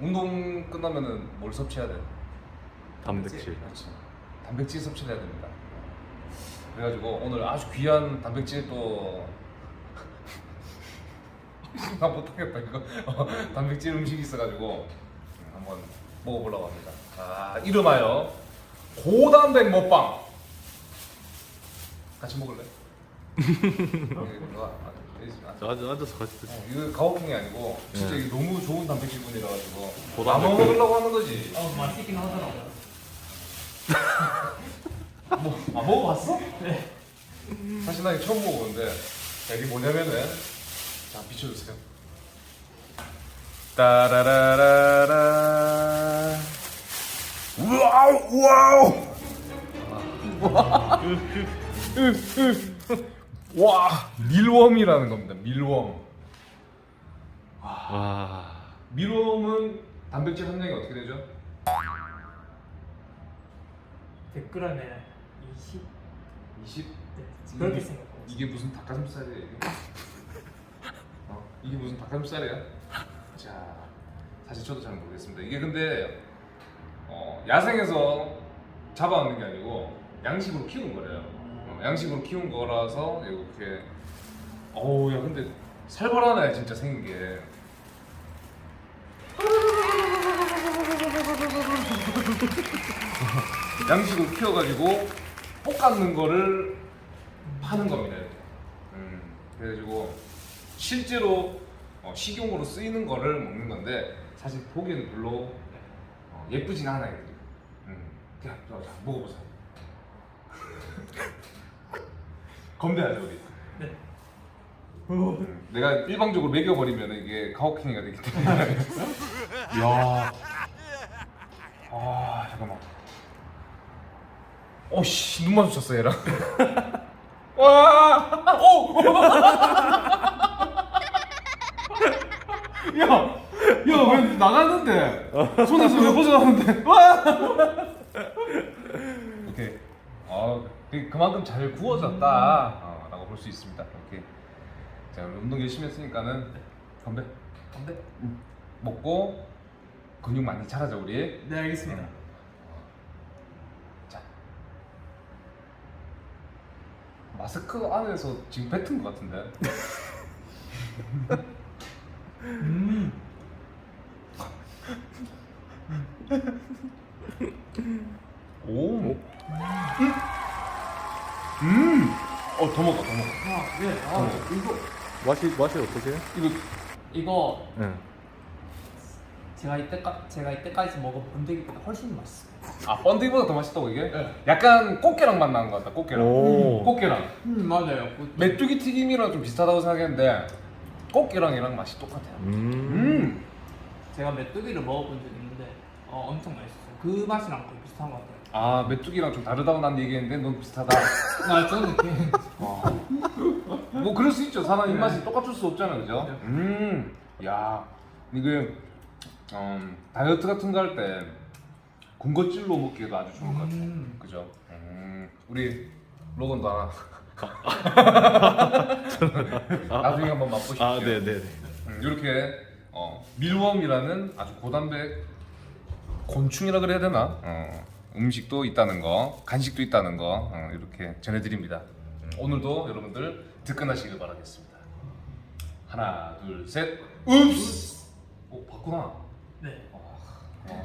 운동 끝나면은 뭘 섭취해야 돼? 단백질. 그렇지. 단백질 섭취를 해야 됩니다. 그래가지고 오늘 아주 귀한 단백질 또. 나 못하겠다 이거 어, 단백질 음식이 있어가지고 한번 먹어보려고 합니다. 아 이름하여 고단백 먹방. 같이 먹을래? 앉아, 앉아서 같이. 어, 이거 가오킹이 아니고 진짜 네. 이게 너무 좋은 단백질분이라 가지고. 나눠 먹으려고 하는 거지. 어 맛있긴 하더라고요. 뭐, 아 먹어봤어? 네. 사실 나 이거 처음 먹어보는데 자, 이게 뭐냐면은 자 비춰주세요. 따라라라라 와우 와우 와 밀웜이라는 겁니다. 밀웜. 와. 밀웜은 단백질 함량이 어떻게 되죠? 100g에 20. 20? 네, 그렇게 생각하고 있어요. 이게 무슨 닭가슴살이야 이게? 어? 이게 무슨 닭가슴살이야? 자 사실 저도 잘 모르겠습니다 이게 근데 어, 야생에서 잡아오는 게 아니고 양식으로 키운 거래요 어, 양식으로 키운 거라서 이렇게 어우 야 근데 살벌하네 진짜 생긴 게 양식으로 키워가지고 볶아는 거를 파는 겁니다. 이렇게. 음, 그래가지고 실제로 어, 식용으로 쓰이는 거를 먹는 건데 사실 보기에는 별로 어, 예쁘진 않아요. 음, 자, 자, 자, 먹어보세요. 건배하죠 우리. 네. 음, 내가 일방적으로 먹여버리면 이게 가혹행위가 되기 때문에. 야. 아 잠깐만. 오씨 눈 마주쳤어 얘랑. 와. 오. 야. 야, 왜 나갔는데? 손에서 왜 벗어나는데? 와! 아, 그- 그만큼 잘 구워졌다. 어, 라고 볼 수 있습니다. 오케이. 자, 우리 운동 열심히 했으니까는 건배. 건배? 먹고 근육 많이 자라자 우리. 네 알겠습니다. 자. 마스크 안에서 지금 뱉은 것 같은데. 음. 맛이 맛이 어떠세요? 이거 이거 네. 제가 이때까 제가 이때까지 먹은 번데기보다 훨씬 맛있어 요. 아 번데기보다 더 맛있다고 이게? 네. 약간 꽃게랑 맛 나는 것 같다. 꽃게랑. 오. 꽃게랑. 음 맞아요. 그- 메뚜기 튀김이랑 좀 비슷하다고 생각했는데 꽃게랑 얘랑 맛이 똑같아요. 음. 음. 제가 메뚜기를 먹어본 적이 있는데 어, 엄청 맛있어요. 그 맛이랑 거의 비슷한 것 같아요. 아 메뚜기랑 좀 다르다고 난 얘기했는데 넌 비슷하다. 아 저는 이렇게 어. 뭐 그럴 수 있죠. 사람 입맛이 똑같을 수 없잖아, 그죠? 네. 음, 야, 이게 음, 다이어트 같은 거 할 때 군것질로 먹기에도 아주 좋은 것 같아요. 음. 그죠? 음, 우리 로건도 하나. 나중에 한번 맛보십시오. 아, 네, 네, 네. 음, 이렇게 어, 밀웜이라는 아주 고단백 곤충이라 그래야 되나? 어, 음식도 있다는 거, 간식도 있다는 거 어, 이렇게 전해드립니다. 음, 오늘도 여러분들 득근하시길 바라겠습니다. 하나, 둘, 셋, 읍스. 오, 봤구나. 네. 어, 어.